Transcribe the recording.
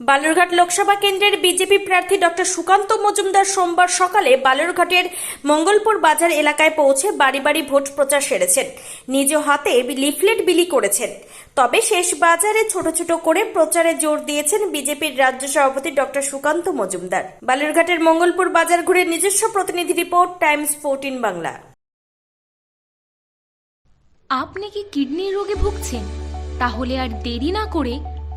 বালুরঘাট লোকসভা কেন্দ্রের বিজেপি প্রার্থী ডক্টর সুকান্ত মজুমদার সোমবার সকালে বালুরঘাটের মঙ্গলপুর বাজার এলাকায় পৌঁছে বাড়ি বাড়ি ভোট প্রচার সেরেছেন। নিজ হাতে লিফলেট বিলি করেছেন। তবে শেষ বাজারে ছোট ছোট করে প্রচারে জোর দিয়েছেন বিজেপির রাজ্য সভাপতি ডক্টর সুকান্ত মজুমদার। বালুরঘাটের মঙ্গলপুর বাজার ঘুরে নিজস্ব প্রতিনিধি রিপোর্ট, টাইমস ফোরটিন বাংলা। আপনি কি কিডনির রোগে ভুগছেন? তাহলে আর দেরি না করে